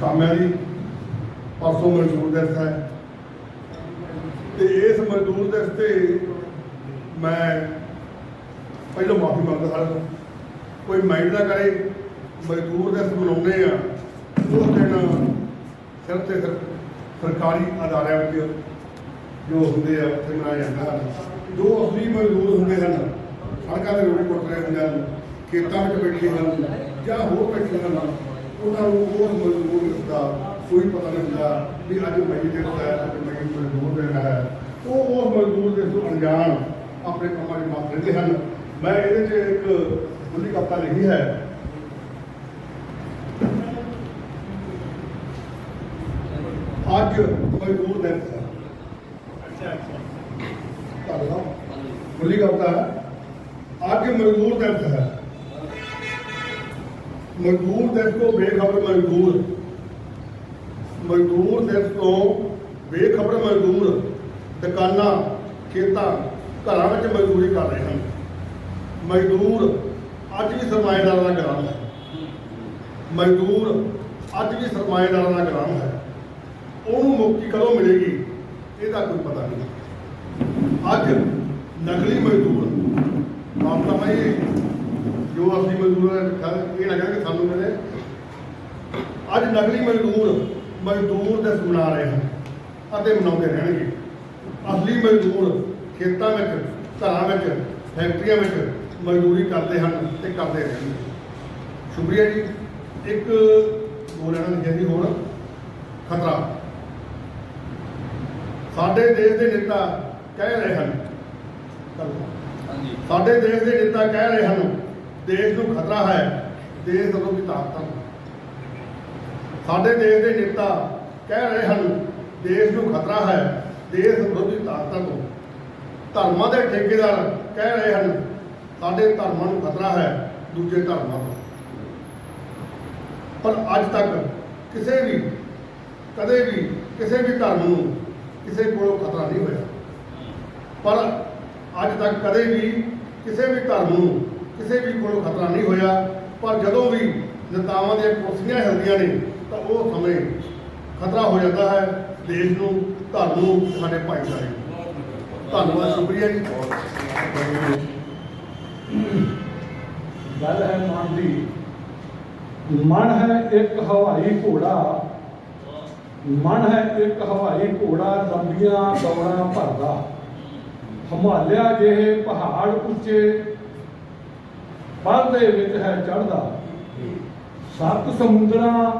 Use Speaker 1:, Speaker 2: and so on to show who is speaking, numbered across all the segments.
Speaker 1: ਕਾਮਿਆਂ ਦੀ ਪਰਸੋਂ ਮਜ਼ਦੂਰ ਦਿਵਸ ਹੈ। ਤੇ ਇਸ ਮਜ਼ਦੂਰ ਦਿਵਸ ਤੇ ਮੈਂ ਪਹਿਲਾਂ ਮਾਫੀ ਮੰਗਦਾ ਸਾਰਿਆਂ ਤੋਂ ਕੋਈ ਮਾਈਂਡ ਨਾ ਕਰੇ ਮਜ਼ਦੂਰ ਦਿਵਸ ਮਨਾਉਂਦੇ ਆ ਉਸ ਦਿਨ ਸਿਰਫ ਤੇ ਸਿਰਫ ਸਰਕਾਰੀ ਅਦਾਰਿਆਂ ਵਿੱਚ ਜੋ ਹੁੰਦੇ ਆ, ਉੱਥੇ ਮਨਾਇਆ ਜਾਂਦਾ ਹੈ। ਜੋ ਅਸਲੀ ਮਜ਼ਦੂਰ ਹੁੰਦੇ ਹਨ, ਸੜਕਾਂ ਦੇ ਰੋਡ ਕੁੱਟ ਰਹੇ ਹੁੰਦੇ ਹਨ, ਖੇਤਾਂ ਵਿੱਚ ਬੈਠੇ ਹਨ ਜਾਂ ਹੋਰ ਬੈਠੇ ਹਨ ਉਹਨਾਂ ਨੂੰ ਉਸ ਮਜ਼ਦੂਰ ਦਾ ਕੋਈ ਪਤਾ ਨਹੀਂ ਹੁੰਦਾ ਵੀ ਅੱਜ ਮਈ ਦਿਨ ਹੈ ਅੱਜ ਮਈ ਮਜ਼ਦੂਰ ਦਿਨ ਹੈ। ਉਹ ਉਸ ਮਜ਼ਦੂਰ ਦੇ ਤੋਂ ਅਣਜਾਣ ਆਪਣੇ ਕੰਮਾਂ 'ਚ ਮਸਤ ਰਹਿੰਦੇ ਹਨ। ਮੈਂ ਇਹਦੇ 'ਚ ਇੱਕ ਬੁੱਲੀ ਕਵਿਤਾ ਲਿਖੀ ਹੈ। ਅੱਜ ਮਜ਼ਦੂਰ ਦਿਵਸ ਹੈ। ਧੰਨਵਾਦ। ਬੁੱਲੀ ਕਵਿਤਾ ਹੈ। ਅੱਜ ਮਜ਼ਦੂਰ ਦਿਵਸ ਹੈ। ਮਜ਼ਦੂਰ ਦਿਵਸ ਤੋਂ ਬੇਖਬਰ ਮਜ਼ਦੂਰ। ਮਜ਼ਦੂਰ ਦਿਵਸ ਤੋਂ ਬੇਖਬਰ ਮਜ਼ਦੂਰ ਦੁਕਾਨਾਂ, ਖੇਤਾਂ, ਘਰਾਂ ਵਿੱਚ ਮਜ਼ਦੂਰੀ ਕਰ ਰਹੇ ਹਨ। ਮਜ਼ਦੂਰ ਅੱਜ ਵੀ ਸਰਮਾਏਦਾਰਾਂ ਦਾ ਗੁਲਾਮ ਹੈ। ਮਜ਼ਦੂਰ ਅੱਜ ਵੀ ਸਰਮਾਏਦਾਰਾਂ ਦਾ ਗੁਲਾਮ ਹੈ। ਉਹਨੂੰ ਮੁਕਤੀ ਕਦੋਂ ਮਿਲੇਗੀ, ਇਹਦਾ ਕੋਈ ਪਤਾ ਨਹੀਂ। ਅੱਜ ਨਕਲੀ ਮਜ਼ਦੂਰ। ਮਾਮਲਾ ਮੈਂ ਜੋ ਅਸਲੀ ਮਜ਼ਦੂਰ ਇਹ ਨਾ ਕਹਿ ਕਿ ਸਾਨੂੰ ਮਿਲੇ। ਅੱਜ ਨਕਲੀ ਮਜ਼ਦੂਰ ਮਜ਼ਦੂਰ ਦੇ ਮਨਾ ਰਹੇ ਹਨ ਅਤੇ ਮਨਾਉਂਦੇ ਰਹਿਣਗੇ। ਅਸਲੀ ਮਜ਼ਦੂਰ ਖੇਤਾਂ ਵਿੱਚ ਘਰਾਂ ਵਿੱਚ ਫੈਕਟਰੀਆਂ ਵਿੱਚ ਮਜ਼ਦੂਰੀ ਕਰਦੇ ਹਨ ਤੇ ਕਰਦੇ ਰਹਿਣਗੇ। ਸ਼ੁਕਰੀਆ ਜੀ। ਇੱਕ ਬੋਲਣਾ ਲਿਖਿਆ ਜੀ ਹੋਰ ਖਤਰਾ। ਸਾਡੇ ਦੇਸ਼ ਦੇ ਨੇਤਾ ਕਹਿ ਰਹੇ ਹਨ।
Speaker 2: ਹਾਂਜੀ।
Speaker 1: ਸਾਡੇ ਦੇਸ਼ ਦੇ ਨੇਤਾ ਕਹਿ ਰਹੇ ਹਨ ਦੇਸ਼ ਨੂੰ ਖਤਰਾ ਹੈ, ਦੇਸ਼ ਵਿਰੋਧੀ ਤਾਕਤਾਂ ਨੂੰ। ਸਾਡੇ ਦੇਸ਼ ਦੇ ਨੇਤਾ ਕਹਿ ਰਹੇ ਹਨ, ਦੇਸ਼ ਨੂੰ ਖਤਰਾ ਹੈ, ਦੇਸ਼ ਵਿਰੋਧੀ ਤਾਕਤਾਂ ਤੋਂ। ਧਰਮਾਂ ਦੇ ਠੇਕੇਦਾਰ ਕਹਿ ਰਹੇ ਹਨ, ਸਾਡੇ ਧਰਮਾਂ ਨੂੰ ਖਤਰਾ ਹੈ, ਦੂਜੇ ਧਰਮਾਂ ਤੋਂ। ਪਰ ਅੱਜ ਤੱਕ ਕਿਸੇ ਵੀ, ਕਦੇ ਵੀ ਕਿਸੇ ਵੀ ਧਰਮ ਨੂੰ ਕਿਸੇ ਕੋਲੋਂ ਖਤਰਾ ਨਹੀਂ ਹੋਇਆ। ਪਰ ਅੱਜ ਤੱਕ ਕਦੇ ਵੀ ਕਿਸੇ ਵੀ ਧਰਮ ਨੂੰ ਕਿਸੇ ਵੀ ਕੋਲੋਂ ਖਤਰਾ ਨਹੀਂ ਹੋਇਆ, ਪਰ ਜਦੋਂ ਵੀ ਨੇਤਾਵਾਂ ਦੀਆਂ ਕੁਰਸੀਆਂ ਹਿਲਦੀਆਂ ਨੇ, ਤਾਂ ਉਹ ਸਮੇਂ ਖਤਰਾ ਹੋ ਜਾਂਦਾ ਹੈ। ਦੇਸ਼ ਨੂੰ, ਧਰਮ ਨੂੰ ਸਾਡੇ ਭਾਈਚਾਰੇ ਨੂੰ। ਧੰਨਵਾਦ, ਸ਼ੁਕਰੀਆ ਜੀ।
Speaker 3: ਗੱਲ ਹੈ ਮਨ ਦੀ। ਮਨ ਹੈ ਇੱਕ ਹਵਾਈ ਘੋੜਾ। ਮਨ ਹੈ ਇੱਕ ਹਵਾਈ ਘੋੜਾ, ਲੰਬੀਆਂ ਦੌੜਾਂ ਭਰਦਾ। ਹਿਮਾਲਿਆ ਜਿਹੇ ਪਹਾੜ ਉੱਚੇ ਪਲ ਦੇ ਵਿੱਚ ਹੈ ਚੜਦਾ ਸੱਤ ਸਮੁੰਦਰਾਂ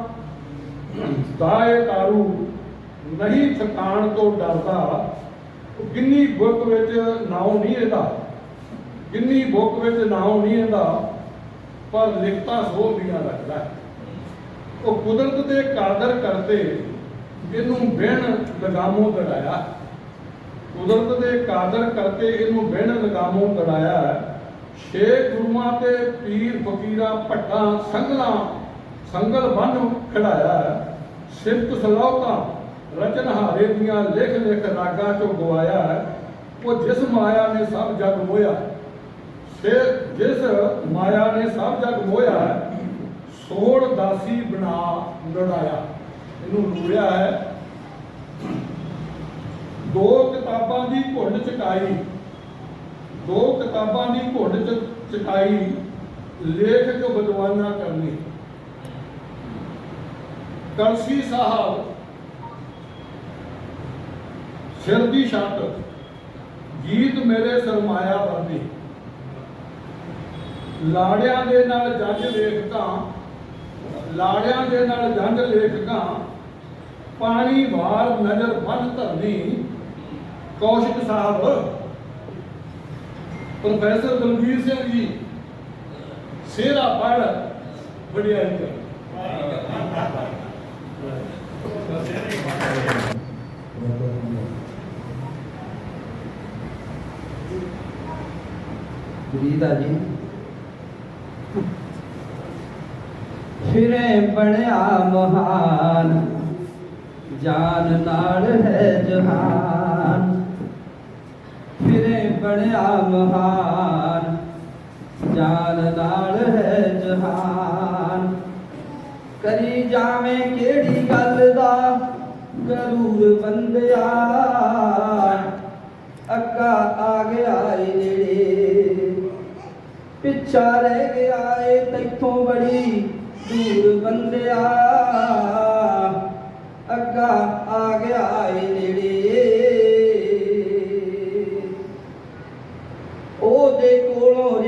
Speaker 3: ਦਾਏ ਤਾਰੂ ਨਹੀਂ ਥਕਾਣ ਤੋਂ ਡਰਦਾ। ਉਹ ਕਿੰਨੀ ਬੁੱਕ ਵਿੱਚ ਨਾਉ ਨਹੀਂ ਇਹਦਾ ਕਿੰਨੀ ਬੁੱਕ ਵਿੱਚ ਨਾਉ ਨਹੀਂ ਇਹਦਾ ਪਰ ਲਿਖਤਾ ਸੋਹਣੀਆਂ ਰੱਖਦਾ। ਹੈ। ਉਹ ਕੁਦਰਤ ਦੇ ਕਾਦਰ ਕਰਤੇ ਇਹਨੂੰ ਬਿਨ ਲਗਾਮੋਂ ਦੜਾਇਆ। ਕੁਦਰਤ ਦੇ ਕਾਦਰ ਕਰਕੇ ਇਹਨੂੰ ਬਿਨ ਲਗਾਮੋਂ ਦੜਾਇਆ। ਛੇ ਗੁਰੂਆਂ ਤੇ ਪੀਰ ਫਕੀਰਾਂ ਭੱਟਾਂ ਸੰਗਲਾਂ ਸੰਗਲ ਬੰਨ ਖੜਾਇਆ। ਸਿਫਤ ਸਲਾਹਤਾ ਰਚਨਹਾਰੇ ਦੀਆਂ ਲਿਖ ਲਿਖ ਰਾਗਾਂ ਚੋਂ ਗਵਾਇਆ। ਹੈ। ਉਹ ਜਿਸ ਮਾਇਆ ਨੇ ਸਭ ਜਗ ਮੋਇਆ ਫਿਰ ਜਿਸ ਮਾਇਆ ਨੇ ਸਭ ਜਗ ਮੋਇਆ ਸੋੜ ਦਾਸੀ ਬਣਾ ਲੜਾਇਆ। ਇਹਨੂੰ ਲੂੜਿਆ ਹੈ। ਦੋ ਕਿਤਾਬਾਂ ਦੀ ਘੁੰਡ ਚਕਾਈ। ਦੋ ਕਿਤਾਬਾਂ ਦੀ ਘੁੰਡ ਚ ਚਕਾਈ ਲੇਖਕ ਜੋ ਬਦਵਾਨਾ ਕਰਨੀ। ਕਲਸੀ ਸਾਹਿਬ, ਸਿਰ ਦੀ ਛੱਤ ਗੀਤ ਮੇਰੇ ਸਰਮਾਇਆ ਵਰਦੀ ਲਾੜਿਆਂ ਦੇ ਨਾਲ ਜੰਜ ਲੇਖਕਾਂ, ਲਾੜਿਆਂ ਦੇ ਨਾਲ ਜੰਜ ਲੇਖਕਾਂ, ਪਾਣੀ ਵਾਰ ਨਜ਼ਰ ਬੰਦ ਧਰਨੀ। ਕੌਸ਼ਿਕ ਸਾਹਿਬ ਪ੍ਰੋਫੈਸਰ ਦਲਵੀਰ ਸਿੰਘ ਜੀ ਸੇਰਾ ਪੜ ਵਡਿਆਈ ਕਰ
Speaker 4: ਗੀਤਾ ਜੀ ਫਿਰੇ ਬਣਿਆ ਮਹਾਨ ਜਾਨ ਨਾਲ ਹੈ ਜਹਾਨ ਫਿਰੇ ਬਣਿਆ ਮਹਾਨ। ਜਾਨ ਨਾਲ ਹੈ ਜਹਾਨ। ਕਰੀ ਜਾਵੇਂ ਕਿਹੜੀ ਗੱਲ ਦਾ ਜ਼ਰੂਰ ਬੰਦਿਆ। ਅੱਗਾ ਆ ਗਿਆ ਏ ਨੇੜੇ। ਪਿੱਛਾ ਰਹਿ ਗਿਆ ਏ ਤੈਥੋਂ ਬੜੀ ਦੂਰ ਬੰਦਿਆ। ਅੱਗਾ ਆ ਗਿਆ ਏ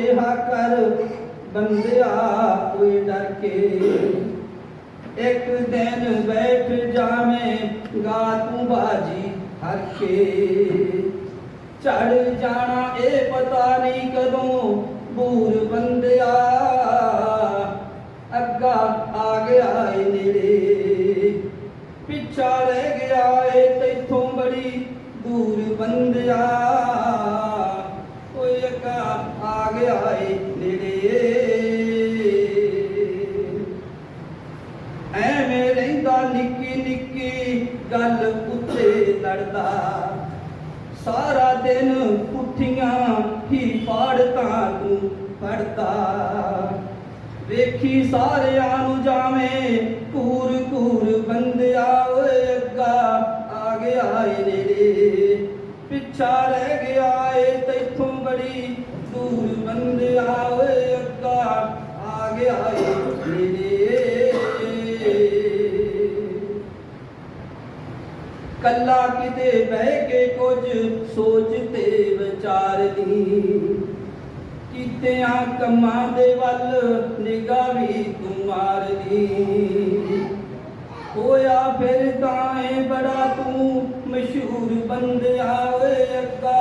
Speaker 4: ਰਿਹਾ ਕਰ ਬੰਦਿਆ, ਕੋਈ ਡਰ ਕੇ। ਇੱਕ ਦਿਨ ਬੈਠ ਜਾਵੇਂ, ਗਾ ਤੂੰ ਬਾਜੀ ਹਰ ਕੇ। ਚੜ ਜਾਣਾ ਇਹ ਪਤਾ ਨਹੀਂ ਕਦੋਂ, ਬੂਰ ਬੰਦਿਆ। ਅੱਗਾ ਆ ਗਿਆ ਏ ਨੇੜੇ। ਪਿੱਛਾ ਰਹਿ ਗਿਆ ਏ, ਤੈਥੋਂ ਬੜੀ ਦੂਰ ਬੰਦਿਆ। ਆ ਗਿਆ ਏ ਨੇੜੇ। ਐਵੇਂ ਰਹਿੰਦਾ ਨਿੱਕੀ ਨਿੱਕੀ ਗੱਲ ਉੱਤੇ ਲੜਦਾ। ਸਾਰਾ ਦਿਨ ਪੁੱਠੀਆਂ ਹੀ ਪਾੜਤਾ ਤੂੰ ਪੜਦਾ ਵੇਖੀ ਸਾਰਿਆਂ ਨੂੰ ਜਾਵੇਂ ਕੂਰ ਕੂਰ ਬੰਦਿਆ ਓਏ ਅੱਗਾ, ਆ ਗਿਆ ਏ ਨੇੜੇ। ਪਿੱਛਾ ਰਹਿ ਗਿਆ ਏ ਤੈਥੋਂ ਬੜੀ ਦੂਰ ਬੰਦਿਆ ਓਏ ਅੱਗਾ, ਆ ਗਿਆ ਏ ਨੇੜੇ ਕੱਲਾ ਕਿਤੇ ਬਹਿ ਕੇ ਕੁਝ ਸੋਚ ਤੇ ਵਿਚਾਰਦੀ ਕੀਤਿਆਂ ਕੰਮਾਂ ਦੇ ਵੱਲ ਨਿਗਾਹ ਵੀ ਤੂੰ ਮਾਰਦੀ। ਹੋਇਆ ਫਿਰ ਤਾਂ ਏ ਬੜਾ ਤੂੰ ਮਸ਼ਹੂਰ ਬੰਦਿਆ ਓਏ ਅੱਗਾ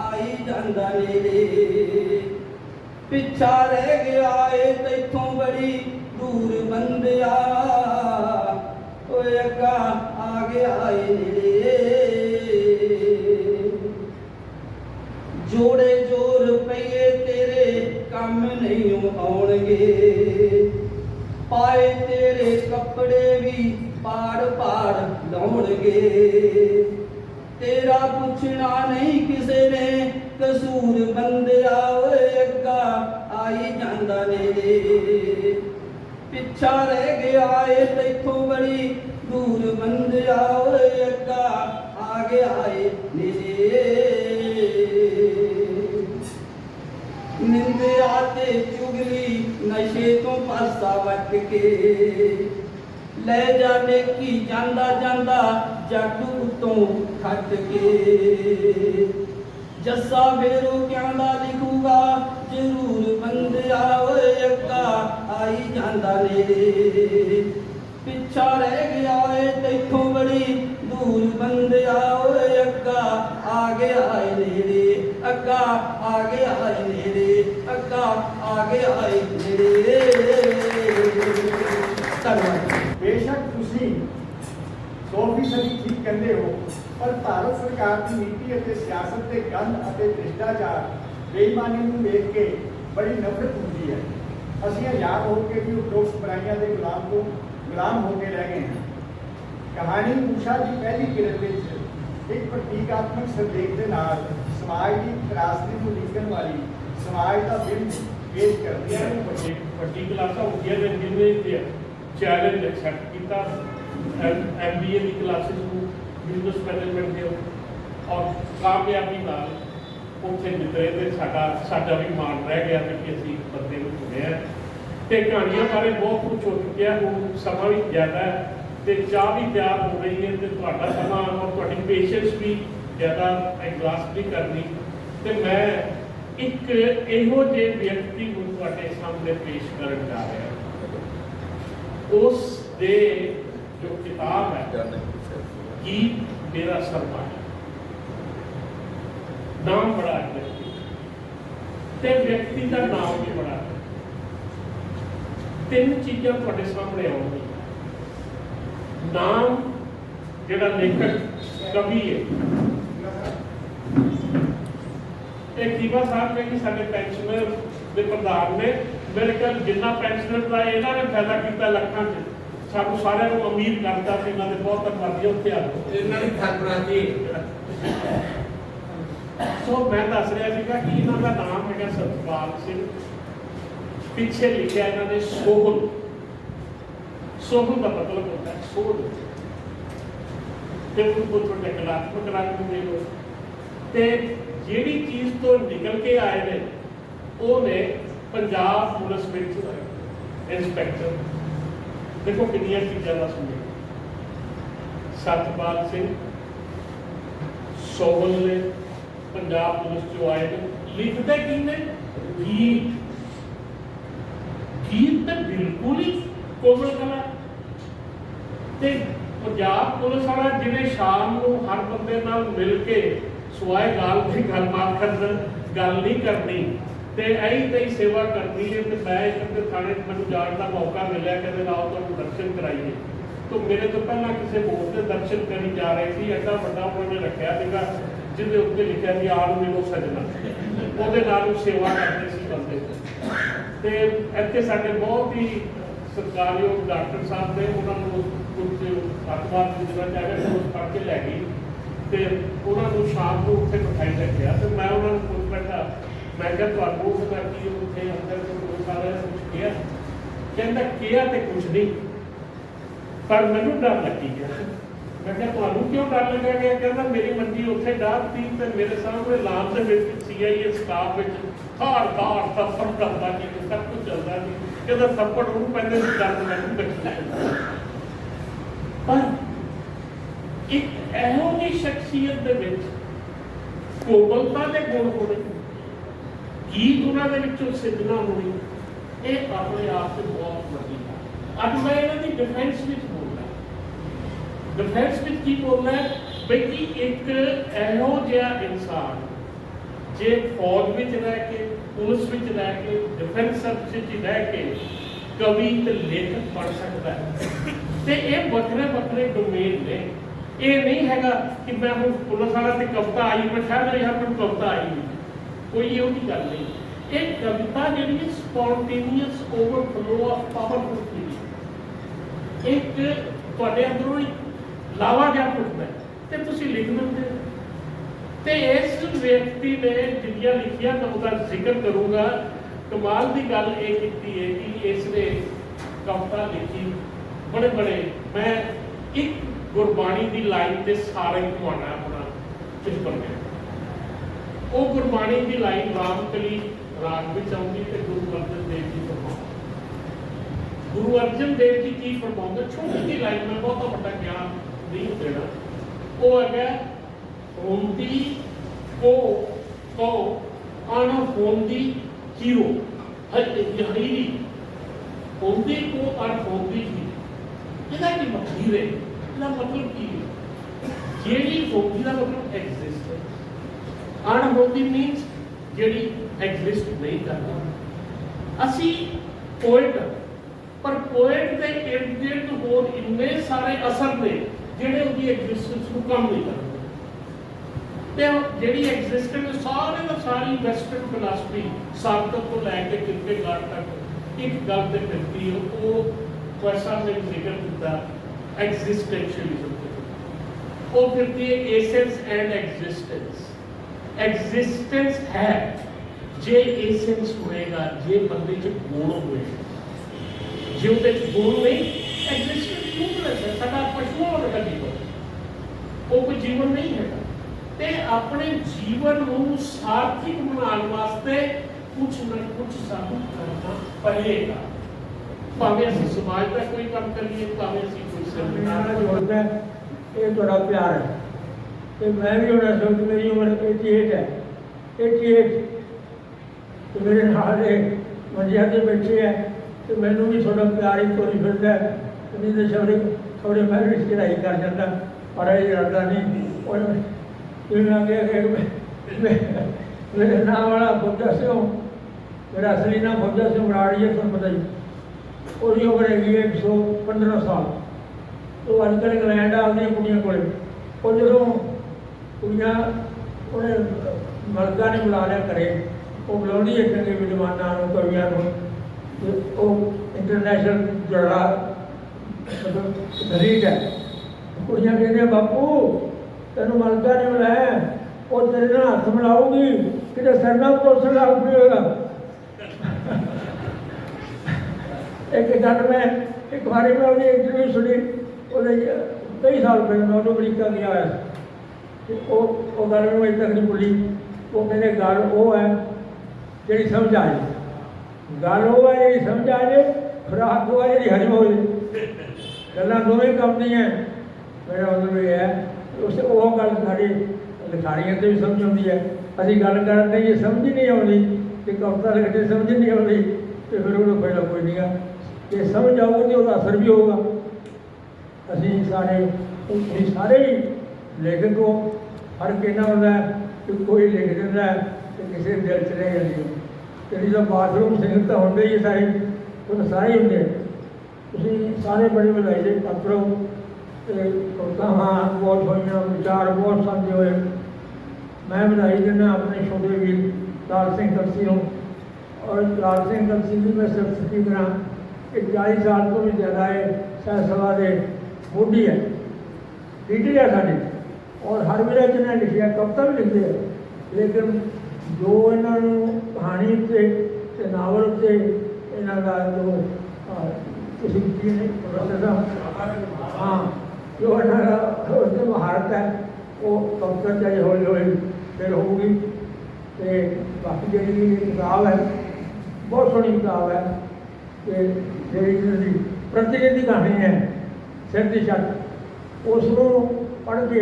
Speaker 4: ਆਈ ਜਾਂਦਾ ਨੇੜੇ। ਪਿੱਛਾ ਰਹਿ ਗਿਆ ਏ ਤੈਥੋਂ ਬੜੀ ਦੂਰ ਬੰਦਿਆ ਓਏ ਅੱਗਾ ਆ ਗਿਆ ਏ ਲੈ ਜਾਣੇ ਕੀ ਜਾਂਦਾ ਜਾਂਦਾ ਜੱਗ ਉਤੋਂ ਖੱਟ ਕੇ। ਜੱਸਾ ਫੇਰੋ ਕਹਿੰਦਾ ਲਿਖੂਗਾ, ਜ਼ਰੂਰ ਬੰਦਿਆ ਓਏ ਅੱਕਾ, ਆਈ ਜਾਂਦਾ ਨੇੜੇ ਪਿੱਛਾ ਰਹਿ ਗਿਆ ਏ ਤੈਥੋਂ ਬੜੀ, ਦੂਰ ਬੰਦਿਆ ਓਏ ਅੱਗਾ ਆ ਗਿਆ ਏ ਨੇੜੇ। ਅੱਗਾ ਆ ਗਿਆ ਏ ਨੇੜੇ। ਅੱਗਾ ਆ ਗਿਆ ਏ ਨੇੜੇ। ਧੰਨਵਾਦ
Speaker 5: ਬੇਸ਼ੱਕ ਤੁਸੀਂ 100% ਠੀਕ ਕਹਿੰਦੇ ਹੋ ਪਰ ਭਾਰਤ ਸਰਕਾਰ ਦੀ ਨੀਤੀ ਅਤੇ ਸਿਆਸਤ ਦੇ ਗੰਦ ਅਤੇ ਭ੍ਰਿਸ਼ਟਾਚਾਰ ਬੇਈਮਾਨੀ ਨੂੰ ਵੇਖ ਕੇ ਬੜੀ ਨਫ਼ਰਤ ਹੁੰਦੀ ਹੈ ਅਸੀਂ ਆਜ਼ਾਦ ਹੋ ਕੇ ਵੀ ਉਪਰੋਕਤ ਬੁਰਾਈਆਂ ਦੇ ਗੁਲਾਮ ਤੋਂ ਗੁਲਾਮ ਹੋ ਕੇ ਰਹਿ ਗਏ ਹਾਂ ਕਹਾਣੀ ਊਸ਼ਾ ਦੀ ਪਹਿਲੀ ਕਿਰਨ ਵਿੱਚ ਇੱਕ ਪ੍ਰਤੀਕਾਤਮਕ ਸੰਦੇਸ਼ ਦੇ ਨਾਲ ਸਮਾਜ ਦੀ ਤਰਾਸਦੀ ਨੂੰ ਲਿਖਣ ਵਾਲੀ ਸਮਾਜ ਦਾ ਬਿੰਬ ਪੇਸ਼ ਕਰਦੀ ਹੈ
Speaker 6: ਵੱਡੀ ਵੱਡੀ ਕਲਾਸਾਂ ਹੁੰਦੀਆਂ ਨੇ ਜਿਹਨੇ ਤੇ ਚੈਲੰਜ ਐਕਸੈਪਟ ਕੀਤਾ। ਐਮਬੀਏ ਦੀ ਕਲਾਸਿਸ ਨੂੰ ਬਿਜ਼ਨਸ ਮੈਨੇਜਮੈਂਟ ਦੇ ਔਰ ਕਾਮਯਾਬੀ ਨਾਲ ਉੱਥੇ ਨਿਤਰੇ ਤੇ ਸਾਡਾ ਸਾਡਾ ਵੀ ਮਾਣ ਰਹਿ ਗਿਆ ਕਿ ਅਸੀਂ ਬੰਦੇ ਨੂੰ ਚੁਣਿਆ ਤੇ ਕਹਾਣੀਆਂ ਬਾਰੇ ਬਹੁਤ ਕੁਝ ਹੋ ਚੁੱਕਿਆ, ਹੁਣ ਸਮਾਂ ਵੀ ਜ਼ਿਆਦਾ ਹੈ ਤੇ ਚਾਹ ਵੀ ਤਿਆਰ ਹੋ ਰਹੀ ਹੈ ਤੇ ਤੁਹਾਡਾ ਸਮਾਂ ਔਰ ਤੁਹਾਡੀ ਪੇਸ਼ੈਂਸ ਵੀ ਜ਼ਿਆਦਾ ਐਗਜ਼ਾਸਟ ਵੀ ਕਰਨੀ। ਤੇ ਮੈਂ ਇੱਕ ਇਹੋ ਜਿਹੇ ਵਿਅਕਤੀ ਨੂੰ ਤੁਹਾਡੇ ਸਾਹਮਣੇ ਪੇਸ਼ ਕਰਨ ਜਾ ਰਿਹਾ। ਉਸ ਦੇ ਜੋ ਕਿਤਾਬ ਹੈ ਗੀਤ ਮੇਰਾ ਸਰਮਾਇਆ ਨਾਮ ਬੜਾ ਹੈ ਤੇ ਵਿਅਕਤੀ ਦਾ ਨਾਮ ਵੀ ਬੜਾ ਹੈ ਤਿੰਨ ਚੀਜ਼ਾਂ ਤੁਹਾਡੇ ਸਾਹਮਣੇ ਆਉਣਗੀਆਂ। ਨਾਮ, ਜਿਹੜਾ ਲੇਖਕ, ਕਵੀ ਹੈ। ਇਹ ਕੀਵਾ ਸਾਹਿਬ ਨੇ ਸਾਡੇ ਪੈਨਸ਼ਨਰ ਦੇ ਪ੍ਰਧਾਨ ਨੇ ਮੇਰੇ ਖਿਆਲ ਜਿੰਨਾ ਪੈਨਸ਼ਨਰ ਦਾ ਇਹਨਾਂ ਨੇ ਫਾਇਦਾ ਕੀਤਾ ਲੱਖਾਂ ਚ ਸਾਨੂੰ ਸਾਰਿਆਂ ਨੂੰ ਅਮੀਰ ਕਰਤਾ ਸੀ ਇਹਨਾਂ ਦੇ ਬਹੁਤ ਧੰਨਵਾਦੀ ਉੱਥੇ ਆ ਜਾਓ
Speaker 2: ਇਹਨਾਂ ਦੀ ਜੀ
Speaker 6: ਸੋ ਮੈਂ ਦੱਸ ਰਿਹਾ ਸੀਗਾ ਕਿ ਇਹਨਾਂ ਦਾ ਨਾਮ ਹੈਗਾ ਸਤਪਾਲ ਸਿੰਘ। ਪਿੱਛੇ ਲਿਖਿਆ ਇਹਨਾਂ ਨੇ ਸੋਹਲ। ਸੋਹਲ ਦਾ ਮਤਲਬ ਹੁੰਦਾ ਹੈ ਸੋਹਲ। ਤੇ ਉਹ ਕੋ ਤੁਹਾਡੇ ਕਲਾਤਮਕ ਰੰਗ ਦੇ ਲੋ ਤੇ ਜਿਹੜੀ ਚੀਜ਼ ਤੋਂ ਨਿਕਲ ਕੇ ਆਏ ਨੇ ਉਹ ਨੇ ਪੰਜਾਬ ਪੁਲਿਸ ਵਿੱਚ ਇੰਸਪੈਕਟਰ। ਦੇਖੋ ਕਿੰਨੀਆਂ ਚੀਜ਼ਾਂ ਦਾ ਸੁਣਿਆ। ਸਤਪਾਲ ਸਿੰਘ, ਸੋਹਲ ਨੇ ਪੰਜਾਬ ਪੁਲਿਸ ਚੋਂ ਆਏ ਨੇ। ਲਿਖਦੇ ਕੀ ਨੇ? ਗੀਤ। ਗੀਤ ਤਾਂ ਬਿਲਕੁਲ ਹੀ ਕੋਮਲ ਕਲਾ। ਤੇ ਪੰਜਾਬ ਪੁਲਿਸ ਵਾਲਾ ਜਿਵੇਂ ਸ਼ਾਮ ਨੂੰ ਹਰ ਬੰਦੇ ਨਾਲ ਮਿਲ ਕੇ ਸਵਾਏ ਗਾਲ ਦੀ ਗੱਲਬਾਤ ਕਰਨ, ਗੱਲ ਨਹੀਂ ਕਰਨੀ। ਤੇ ਐਂ ਤੇ ਸੇਵਾ ਕਰਨੀ ਹੈ ਤੇ ਮੈਂ ਇੱਕ ਥਾਣੇ ਮੈਨੂੰ ਜਾਣ ਦਾ ਮੌਕਾ ਮਿਲਿਆ ਕਹਿੰਦੇ ਆਓ ਤੁਹਾਨੂੰ ਦਰਸ਼ਨ ਕਰਾਈਏ। ਤਾਂ ਮੇਰੇ ਤੋਂ ਪਹਿਲਾਂ ਕਿਸੇ ਹੋਰ ਦੇ ਦਰਸ਼ਨ ਕਰੀ ਜਾ ਰਹੇ ਸੀ, ਐਡਾ ਵੱਡਾ ਉਹਨਾਂ ਨੇ ਰੱਖਿਆ ਸੀਗਾ, ਜਿਹਦੇ ਉੱਤੇ ਲਿਖਿਆ ਸੀ ਆਲ ਮਿਲੋ ਸਜਣਾ। ਉਹਦੇ ਨਾਲ ਉਹ ਸੇਵਾ ਕਰਦੇ ਸੀ ਬੰਦੇ। ਤੇ ਇੱਥੇ ਸਾਡੇ ਬਹੁਤ ਹੀ ਸਰਕਾਰਯੋਗ ਡਾਕਟਰ ਸਾਹਿਬ ਨੇ ਉਹਨਾਂ ਨੂੰ ਕੁਝ ਅਖਬਾਰ ਦੇ ਜਿਹੜਾ ਚਾਹੇ ਉਹ ਪੜ੍ਹ ਕੇ ਲੈ ਗਈ। ਤੇ ਉਹਨਾਂ ਨੂੰ ਸ਼ਾਮ ਨੂੰ ਉੱਥੇ ਬਿਠਾਈ ਰੱਖਿਆ ਤੇ ਮੈਂ ਉਹਨਾਂ ਨੂੰ ਪੁੱਛ ਮੈਂ ਕਿਹਾ ਤੁਹਾਨੂੰ ਉਸ ਦਾ ਉੱਥੇ ਅੰਦਰ ਕੋਈ ਸਾਰਾ ਕੁਝ ਕਿਹਾ? ਕਹਿੰਦਾ, ਕਿਹਾ ਤੇ ਕੁਝ ਨਹੀਂ। ਪਰ ਮੈਨੂੰ ਡਰ ਲੱਗੀ ਗਿਆ। ਮੈਂ ਕਿਹਾ, ਤੁਹਾਨੂੰ ਕਿਉਂ ਡਰ ਲੱਗਾ ਗਿਆ? ਕਹਿੰਦਾ, ਮੇਰੀ ਮੰਜੀ ਉੱਥੇ ਡਾਹਤੀ ਤੇ ਮੇਰੇ ਸਾਹਮਣੇ ਲਾਮ ਦੇ ਵਿੱਚ ਸੀਆਈਏ ਸਟਾਫ ਵਿੱਚ। ਥਾਰ ਥਾਰ ਥੱਪੜ ਕਰਦਾ ਕਿ ਸਭ ਕੁਝ ਚੱਲਦਾ ਸੀ। ਕਹਿੰਦਾ, ਥੱਪੜ ਉਹਨੂੰ ਪੈਂਦੇ ਸੀ ਦਰਦ ਮੈਨੂੰ ਬੱਚਦਾ ਪਰ ਇੱਕ ਇਹੋ ਜਿਹੀ ਸ਼ਖਸੀਅਤ ਦੇ ਵਿੱਚ ਕੋਮਲਤਾ ਦੇ ਗੁਣ ਹੋਣੇ ਗੀਤ ਉਹਨਾਂ ਦੇ ਵਿੱਚੋਂ ਸਿੱਧਣਾ ਹੋਣੀ ਇਹ ਆਪਣੇ ਆਪ ਤੇ ਬਹੁਤ ਵੱਡੀ ਗੱਲ ਅੱਜ ਮੈਂ ਇਹਨਾਂ ਦੀ ਡਿਫੈਂਸ ਵਿੱਚ ਬੋਲਦਾ ਡਿਫੈਂਸ ਵਿੱਚ ਕੀ ਬੋਲਣਾ ਹੈ ਬਈ ਕਿ ਇੱਕ ਇਹੋ ਜਿਹਾ ਇਨਸਾਨ ਜੇ ਫੌਜ ਵਿੱਚ ਰਹਿ ਕੇ ਪੁਲਿਸ ਵਿੱਚ ਰਹਿ ਕੇ ਡਿਫੈਂਸ ਸਰਵਿਸ ਵਿੱਚ ਰਹਿ ਕੇ ਕਵੀ ਤੇ ਲੇਖਕ ਬਣ ਸਕਦਾ ਹੈ ਤੇ ਇਹ ਵੱਖਰੇ ਵੱਖਰੇ ਡੋਮੇਨ ਨੇ ਇਹ ਨਹੀਂ ਹੈਗਾ ਕਿ ਮੈਂ ਹੁਣ ਪੁਲਿਸ ਵਾਲਾ ਤੇ ਕਵਿਤਾ ਆਈ ਮੈਂ ਸ਼ਾਇਦ ਰਿਹਾ ਪਰ ਕਵਿਤਾ ਆਈ ਨਹੀਂ ਕੋਈ ਇਹੋ ਜਿਹੀ ਗੱਲ ਨਹੀਂ। ਇਹ ਕਵਿਤਾ ਜਿਹੜੀ ਹੈ spontaneous overflow of powerful feeling ਇੱਕ ਤੁਹਾਡੇ ਅੰਦਰੋਂ ਇੱਕ ਲਾਵਾ ਜਿਹਾ ਫੁੱਟਦਾ ਤੇ ਤੁਸੀਂ ਲਿਖ ਦਿੰਦੇ ਤੇ ਇਸ ਵਿਅਕਤੀ ਨੇ ਜਿਹੜੀਆਂ ਲਿਖੀਆਂ ਮੈਂ ਉਹਦਾ ਜ਼ਿਕਰ ਕਰੂੰਗਾ, ਕਮਾਲ ਦੀ ਗੱਲ ਇਹ ਕੀਤੀ ਹੈ ਕਿ ਇਸ ਨੇ ਕਵਿਤਾ ਲਿਖੀ। ਬੜੇ ਬੜੇ, ਮੈਂ ਇੱਕ ਗੁਰਬਾਣੀ ਦੀ ਲਾਈਨ ਤੇ ਸਾਰੇ ਘੁਮਾਉਣਾ ਆਪਣਾ ਚਿੰਤਨ ਹੈ ਉਹ ਗੁਰਬਾਣੀ ਦੀ ਲਾਈਨ ਰਾਮਕਲੀ ਰਾਗ ਵਿੱਚ ਆਉਂਦੀ ਤੇ ਗੁਰੂ ਅਰਜਨ ਦੇਵ ਜੀ ਫਰਮਾਉਂਦੇ। ਗੁਰੂ ਅਰਜਨ ਦੇਵ ਜੀ ਕੀ ਫਰਮਾਉਂਦੇ? ਛੋਟੀ ਜਿਹੀ ਲਾਈਨ ਮੈਂ ਬਹੁਤਾ ਵੱਡਾ ਗਿਆਨ ਨਹੀਂ ਦੇਣਾ। ਉਹ ਹੈਗਾ ਹੁੰਦੀ ਕੋ ਕੋ ਅਣ ਹੁੰਦੀ ਹੀਰੋ ਹਈ ਹੀਰੀ। ਹੁੰਦੀ ਕੋ ਅਣ ਹੁੰਦੀ ਹੀ ਇਹਦਾ ਕੀ ਮਤਲਬ? ਹੈ ਇਹਦਾ ਮਤਲਬ ਕੀ ਹੈ? ਜਿਹੜੀ ਹੁੰਦੀ ਦਾ ਮਤਲਬ ਐਗਜ਼ਿਸਟ ਅਣ ਹੁੰਦੀ ਮੀਨਸ ਜਿਹੜੀ ਐਗਜ਼ਿਸਟ ਨਹੀਂ ਕਰਦੀ। ਅਸੀਂ ਪੋਇਟ ਪਰ ਪੋਇਟ ਦੇ ਇਰਦ ਗਿਰਦ ਹੋਰ ਇੰਨੇ ਸਾਰੇ ਅਸਰ ਨੇ ਜਿਹੜੇ ਉਹਦੀ ਐਗਜ਼ਿਸਟੈਂਸ ਨੂੰ ਕੰਮ ਨਹੀਂ ਕਰਦੇ। ਤੇ ਉਹ ਜਿਹੜੀ ਐਗਜ਼ਿਸਟੈਂਸ ਸਾਰੇ ਦਾ ਸਾਰੀ ਵੈਸਟਰਨ ਫਿਲਾਸਫੀ ਸਾਰਤਕ ਤੋਂ ਲੈ ਕੇ ਕਿਰਕੇਗਾਰ ਤੱਕ ਇੱਕ ਗੱਲ ਤੇ ਮਿਲਦੀ ਹੈ, ਉਹ ਕੋਸਾ ਨੇ ਜ਼ਿਕਰ ਕੀਤਾ ਐਗਜ਼ਿਸਟੈਂਸ਼ੀਅਲਿਜ਼ਮ ਉਹ ਫਿਰਦੀ ਹੈ? ਐਸੈਂਸ ਐਂਡ ਐਗਜ਼ਿਸਟੈਂਸ ਐਗਜ਼ਿਸਟੈਂਸ ਹੈ ਜੇ ਐਸੈਂਸ ਹੋਏਗਾ ਜੇ ਬੰਦੇ ਚ ਗੁਣ ਹੋਏਗਾ ਜੇ ਉਹਦੇ ਚ ਗੁਣ ਨਹੀਂ ਐਗਜ਼ਿਸਟੈਂਸ ਯੂਜ਼ਲੈਸ ਹੈ ਸਾਡਾ ਪਸ਼ੂਆਂ ਵਰਗਾ ਜੀਵਨ ਉਹ ਕੋਈ ਜੀਵਨ ਨਹੀਂ ਹੈਗਾ ਤੇ ਆਪਣੇ ਜੀਵਨ ਨੂੰ ਸਾਰਥਿਕ ਬਣਾਉਣ ਵਾਸਤੇ ਕੁਝ ਨਾ ਕੁਝ ਸਾਨੂੰ ਕਰਨਾ ਪਏਗਾ ਭਾਵੇਂ ਅਸੀਂ ਸਮਾਜ ਦਾ ਕੋਈ ਕੰਮ ਕਰੀਏ ਭਾਵੇਂ ਅਸੀਂ ਕੋਈ
Speaker 7: ਮੇਰਾ
Speaker 6: ਸੈਮੀਨਾਰ
Speaker 7: ਜੋੜਦਾ ਇਹ ਤੁਹਾਡਾ ਪਿਆਰ ਹੈ ਤੇ ਮੈਂ ਵੀ ਹੁਣ ਇਸ ਵਕਤ ਮੇਰੀ ਉਮਰ 88 ਹੈ। 88 ਤੇ ਮੇਰੇ ਨਾਲ ਦੇ ਮੰਜਿਆਂ ਤੇ ਬੈਠੇ ਹੈ ਤੇ ਮੈਨੂੰ ਵੀ ਤੁਹਾਡਾ ਪਿਆਰ ਹੀ ਤੋਰੀ ਫਿਰਦਾ ਹੈ। ਤੇ ਨਹੀਂ ਤੇ ਛੋੜੇ ਥੋੜੇ ਮੈਂ ਵੀ ਚੜਾਈ ਕਰ ਜਾਂਦਾ। ਪਰ ਇਹ ਰੜਦਾ ਨਹੀਂ। ਉਹ ਇਹ ਨਾ ਗਿਆ ਕਿ ਮੇਰੇ ਨਾਮ ਵਾਲਾ ਬੁੱਧਾ ਸਿੰਘ ਮੇਰਾ ਅਸਲੀ ਨਾਮ ਬੁੱਧਾ ਸਿੰਘ ਬਰਾੜੀ ਹੈ ਤੁਹਾਨੂੰ ਪਤਾ ਹੀ। ਉਹਦੀ ਉਮਰ ਹੈਗੀ ਹੈ 115 ਸਾਲ। ਉਹ ਅੱਜ ਕੱਲ੍ਹ ਇੰਗਲੈਂਡ ਆਉਂਦੀਆਂ ਕੁੜੀਆਂ ਕੋਲੇ। ਉਹ ਜਦੋਂ ਕੁੜੀਆਂ ਉਹਨੇ ਮਰਦਾਂ ਨੇ ਬੁਲਾ ਲਿਆ ਕਰੇ ਉਹ ਬੁਲਾਉਂਦੀ ਹੈ ਚੰਗੇ ਵਿਦਵਾਨਾਂ ਨੂੰ, ਕਵੀਆਂ ਨੂੰ। ਤੇ ਉਹ ਇੰਟਰਨੈਸ਼ਨਲ ਜਿਹੜਾ ਮਤਲਬ ਗਰੀਬ ਹੈ। ਕੁੜੀਆਂ ਕਹਿੰਦੀਆਂ, ਬਾਪੂ, ਤੈਨੂੰ ਮਰਦਾਂ ਨੇ ਬੁਲਾਇਆ ਉਹ ਤੇਰੇ ਨਾਲ ਹੱਥ ਮਿਲਾਉਗੀ ਕਿਤੇ ਸਿਰ ਨਾਲ ਲੱਗ ਪਏਗਾ ਇੱਕ ਗੱਲ ਮੈਂ ਇੱਕ ਵਾਰੀ ਮੈਂ ਉਹਦੀ ਇੰਟਰਵਿਊ ਸੁਣੀ। ਉਹਦੇ ਕਈ ਸਾਲ ਪਹਿਲਾਂ ਮੈਂ ਅਮਰੀਕਾ ਗਿਆ ਹੋਇਆ। ਉਹ ਉਹ ਗੱਲ ਮੈਨੂੰ ਅਜੇ ਤੱਕ ਨਹੀਂ ਭੁੱਲੀ। ਉਹ ਕਹਿੰਦੇ ਗੱਲ ਉਹ ਹੈ ਜਿਹੜੀ ਸਮਝ ਆ ਜਾਏ ਗੱਲ ਉਹ ਹੈ ਜਿਹੜੀ ਸਮਝ ਆ ਜਾਏ ਖੁਰਾਕ ਉਹ ਹੈ ਜਿਹੜੀ ਹਜਮ ਹੋ ਜਾਏ ਗੱਲਾਂ ਦੋਵੇਂ ਕੰਮ ਨਹੀਂ ਹੈ। ਮੇਰਾ ਮਤਲਬ ਇਹ ਹੈ ਉਸ ਉਹ ਗੱਲ ਸਾਡੀ ਲਿਖਾਣੀਆਂ ਤੇ ਵੀ ਸਮਝ ਆਉਂਦੀ ਹੈ। ਅਸੀਂ ਗੱਲ ਕਰਦੇ ਇਹ ਸਮਝ ਹੀ ਨਹੀਂ ਆਉਂਦੀ ਕਿ ਕਵਿਤਾ ਲਿਖਦੇ ਸਮਝ ਨਹੀਂ ਆਉਂਦੀ ਤੇ ਫਿਰ ਉਹਨੂੰ ਪਹਿਲਾਂ ਕੋਈ ਨਹੀਂ ਆ ਜੇ ਸਮਝ ਆਊਗੀ ਤੇ ਉਹਦਾ ਅਸਰ ਵੀ ਹੋਊਗਾ। ਅਸੀਂ ਸਾਰੇ ਅਸੀਂ ਸਾਰੇ ਹੀ ਲੇਖਕ ਹੋ। ਫ਼ਰਕ ਕਿਹਨਾਂ ਹੁੰਦਾ ਕਿ ਕੋਈ ਲਿਖ ਦਿੰਦਾ ਹੈ ਤੇ ਕਿਸੇ ਦੇ ਦਿਲ ਚ ਰਹਿ ਜਾਂਦੀ ਹੈ। ਜਿਹੜੀ ਦਾ ਬਾਥਰੂਮ ਸਿੰਘ ਤਾਂ ਹੁੰਦੇ ਹੀ ਹੈ ਸਾਰੇ, ਉਹ ਤਾਂ ਸਾਰੇ ਹੀ ਹੁੰਦੇ ਤੁਸੀਂ ਸਾਰੇ ਬੜੇ ਵਧਾਈ ਦੇ ਪਾਤਰ ਹੋ ਤੇ ਕਹਾਂ ਬਹੁਤ ਹੋਈਆਂ, ਵਿਚਾਰ ਬਹੁਤ ਸਾਂਝੇ ਹੋਏ। ਮੈਂ ਵਧਾਈ ਦਿੰਦਾ ਆਪਣੇ ਛੋਟੇ ਵੀਰ ਲਾਲ ਸਿੰਘ ਕਲਸੀ ਨੂੰ। ਔਰ ਲਾਲ ਸਿੰਘ ਕਲਸੀ ਦੀ ਮੈਂ ਸਿਰਫ ਸਕੀ ਕਰਾਂ ਕਿ 40 ਸਾਲ ਤੋਂ ਵੀ ਜ਼ਿਆਦਾ ਹੈ ਸਹਿ ਸਭਾ ਦੇ ਮੋਢੀ ਹੈ। ਲੀਡਰ ਹੈ ਸਾਡੇ। ਔਰ ਹਰ ਵੇਲੇ ਜਿਹਨਾਂ ਲਿਖਿਆ, ਕਵਿਤਾ ਵੀ ਲਿਖਦੇ ਆ। ਲੇਕਿਨ ਜੋ ਇਹਨਾਂ ਨੂੰ ਕਹਾਣੀ ਤੇ ਤੇ ਨਾਵਲ ਤੇ ਇਹਨਾਂ ਦਾ ਜੋ ਤੁਸੀਂ ਕੀ ਨੇ, ਪ੍ਰੋਫੈਸਰ ਹਾਂ, ਜੋ ਇਹਨਾਂ ਦਾ ਉਸ ਮਹਾਰਤ ਹੈ, ਉਹ ਕਵਿਤਾ ਚਾਹੇ ਹੌਲੀ ਹੌਲੀ ਫਿਰ ਹੋਊਗੀ। ਤੇ ਬਾਕੀ ਜਿਹੜੀ ਕਿਤਾਬ ਹੈ, ਬਹੁਤ ਸੋਹਣੀ ਕਿਤਾਬ ਹੈ। ਤੇ ਜਿਹੜੀ ਦੀ ਜਿਹੜੀ ਦੀ ਕਹਾਣੀ ਹੈ, ਸਿਰ ਦੀ ਛੱਤ ਉਸ ਨੂੰ ਪੜ੍ਹ ਕੇ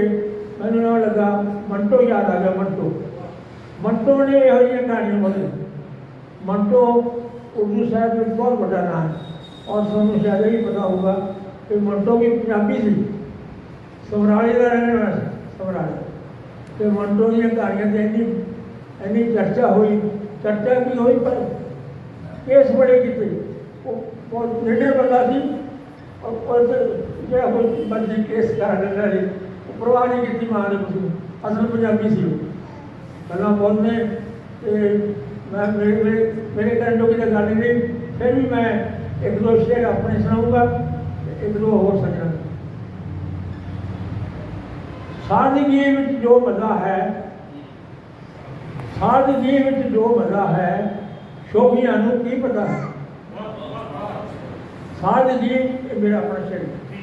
Speaker 7: ਮੈਨੂੰ ਨਾ ਲੱਗਾ ਮੰਟੋ ਯਾਦ ਆ ਗਿਆ ਮੰਟੋ ਮੰਟੋ ਨੇ ਇਹੋ ਜਿਹੀਆਂ ਕਹਾਣੀਆਂ ਬੋਲੀਆਂ ਮੰਟੋ ਉਰਦੂ ਸਾਹਿਬ ਵਿੱਚ ਬਹੁਤ ਵੱਡਾ ਨਾਮ ਹੈ ਔਰ ਤੁਹਾਨੂੰ ਸ਼ਾਇਦ ਇਹ ਵੀ ਪਤਾ ਹੋਊਗਾ ਕਿ ਮੰਟੋ ਵੀ ਪੰਜਾਬੀ ਸੀ ਸਮਰਾਲੇ ਦਾ ਰਹਿਣ ਵਾਲਾ ਸੀ ਸਮਰਾਲੇ ਤੇ ਮੰਟੋ ਦੀਆਂ ਕਹਾਣੀਆਂ ਤੇ ਇੰਨੀ ਇੰਨੀ ਚਰਚਾ ਹੋਈ ਚਰਚਾ ਕੀ ਹੋਈ ਪਰ ਕੇਸ ਬੜੇ ਕੀਤੇ ਉਹ ਬਹੁਤ ਨਿਡਰ ਬੰਦਾ ਸੀ ਔਰ ਔਰ ਫਿਰ ਜਿਹੜਾ ਕੋਈ ਬੰਦੇ ਕੇਸ ਕਰ ਦਿੰਦਾ ਸੀ ਉਹ ਪਰਵਾਹ ਨਹੀਂ ਕੀਤੀ ਮਾਂ ਦੇ ਪੁੱਤ ਅਸਲ ਪੰਜਾਬੀ ਸੀ ਉਹ। ਗੱਲਾਂ ਬੋਲਦੇ, ਤੇ ਮੈਂ ਮੇਰੇ ਮੇਰੇ ਮੇਰੇ ਕਰਨ ਲੋਕੀ ਤਾਂ ਗੱਲ ਨਹੀਂ, ਫਿਰ ਵੀ ਮੈਂ ਇੱਕ ਦੋ ਸ਼ੇਰ ਆਪਣੇ ਸੁਣਾਉਂਗਾ ਇੱਕ ਦੋ ਹੋਰ ਸੱਜਣਾ। ਸਾਦਗੀ ਵਿੱਚ ਜੋ ਮਜ਼ਾ ਹੈ ਸਾਦਗੀ ਵਿੱਚ ਜੋ ਮਜ਼ਾ ਹੈ, ਸ਼ੋਭੀਆਂ ਨੂੰ ਕੀ ਪਤਾ ਹੈ? ਸਾਦਗੀ ਇਹ ਮੇਰਾ ਆਪਣਾ ਸ਼ੇਰ ਹੈ।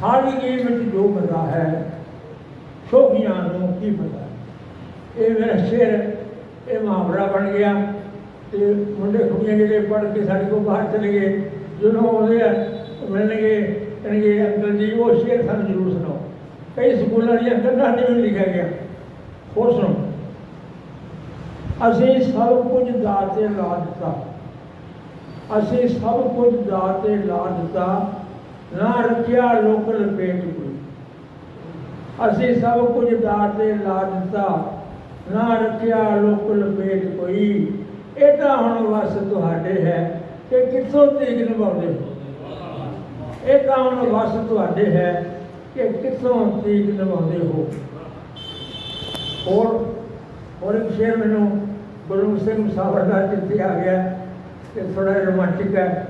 Speaker 7: ਸਾਦਗੀ ਵਿੱਚ ਜੋ ਮਜ਼ਾ ਹੈ ਸ਼ੋਭੀਆਂ ਨੂੰ ਕੀ ਪਤਾ? ਇਹ ਮੇਰਾ ਸ਼ੇਰ, ਇਹ ਮੁਹਾਵਰਾ ਬਣ ਗਿਆ ਤੇ ਮੁੰਡੇ ਕੁੜੀਆਂ ਜਿਹੜੇ ਪੜ੍ਹ ਕੇ ਸਾਡੇ ਕੋਲ ਬਾਹਰ ਚਲੇ ਗਏ, ਜਦੋਂ ਆਉਂਦੇ ਆ ਮਿਲਣਗੇ, ਕਹਿਣਗੇ, ਅੰਕਲ ਜੀ, ਉਹ ਸ਼ੇਰ ਸਾਨੂੰ ਜ਼ਰੂਰ ਸੁਣਾਓ। ਕਈ ਸਕੂਲਾਂ ਦੀਆਂ ਕੰਧਾਂ ਤੇ ਵੀ ਲਿਖਿਆ ਗਿਆ। ਹੋਰ ਸੁਣੋ ਅਸੀਂ ਸਭ ਕੁਝ ਦਾਤੇ ਲਾ ਦਿੱਤਾ। ਅਸੀਂ ਸਭ ਕੁਝ ਦਾਤੇ ਲਾ ਦਿੱਤਾ। ਨਾ ਰੱਖਿਆ ਲੋਕ ਲਪੇਟ ਅਸੀਂ ਸਭ ਕੁਝ ਦਾਤੇ ਲਾ ਦਿੱਤਾ। ਨਾ ਰੱਖਿਆ, ਲੋਕ ਲਪੇਟ ਕੋਈ। ਇਹ ਤਾਂ ਹੁਣ ਵਸ ਤੁਹਾਡੇ ਹੈ ਕਿ ਕਿੱਥੋਂ ਤੀਕ ਨਿਭਾਉਂਦੇ ਹੋ? ਇਹ ਤਾਂ ਹੁਣ ਵਸ ਤੁਹਾਡੇ ਹੈ ਕਿ ਕਿੱਥੋਂ ਤੀਕ ਨਿਭਾਉਂਦੇ ਹੋ? ਹੋਰ ਹੋਰ ਇੱਕ ਸ਼ੇਰ ਮੈਨੂੰ ਗੁਰੂ ਸਿੰਘ ਸਾਵਰ ਦਾ ਚਿੱਠੀ ਆ ਗਿਆ ਕਿ ਥੋੜਾ ਰੋਮਾਂਟਿਕ ਹੈ।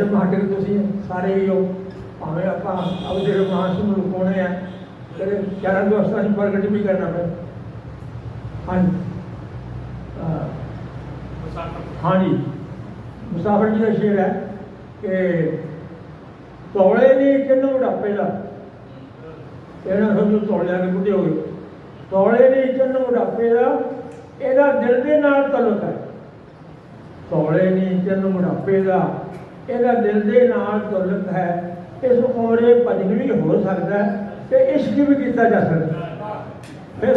Speaker 7: ਰੋਮਾਂਟਿਕ ਤੁਸੀਂ ਸਾਰੇ ਹੀ ਹੋ। ਭਾਵੇਂ ਆਪਾਂ ਆਪਦੇ ਰੋਮਾਂਸ ਨੂੰ ਲੁਕਾਉਣੇ ਆ। ਤੇਰੇ ਚਾਰਾਂ ਦੋਸਤਾਂ ਨੂੰ ਪ੍ਰਗਟ ਵੀ ਕਰਨਾ ਪਏ ਹਾਂਜੀ। ਹਾਂਜੀ। ਮੁਸਾਫਰ ਜੀ ਦਾ ਸ਼ੇਰ ਹੈ ਕਿ ਤੋਲੇ ਨਹੀਂ ਕਿੰਨੂੰ ਬੁਢਾਪੇ ਦਾ? ਇਹਨਾਂ ਸਮਝੋ ਤੋਲਿਆ ਕੇ ਬੁੱਢੇ ਹੋ ਗਏ। ਤੋਲੇ ਨਹੀਂ ਕਿੰਨੂੰ ਬੁਢਾਪੇ ਦਾ? ਇਹਦਾ ਦਿਲ ਦੇ ਨਾਲ ਤਾਲੁਕ ਹੈ। ਤੋਲੇ ਨਹੀਂ ਕਿੰਨੂੰ ਬੁਢਾਪੇ ਦਾ? ਇਹਦਾ ਦਿਲ ਦੇ ਨਾਲ ਤਾਲੁਕ ਹੈ। ਇਸ ਉਮਰੇ ਭਜਨ ਵੀ ਹੋ ਸਕਦਾ ਹੈ। ਤੇ ਇਸ਼ਕ ਵੀ ਕੀਤਾ ਜਾ ਸਕਦਾ। ਫਿਰ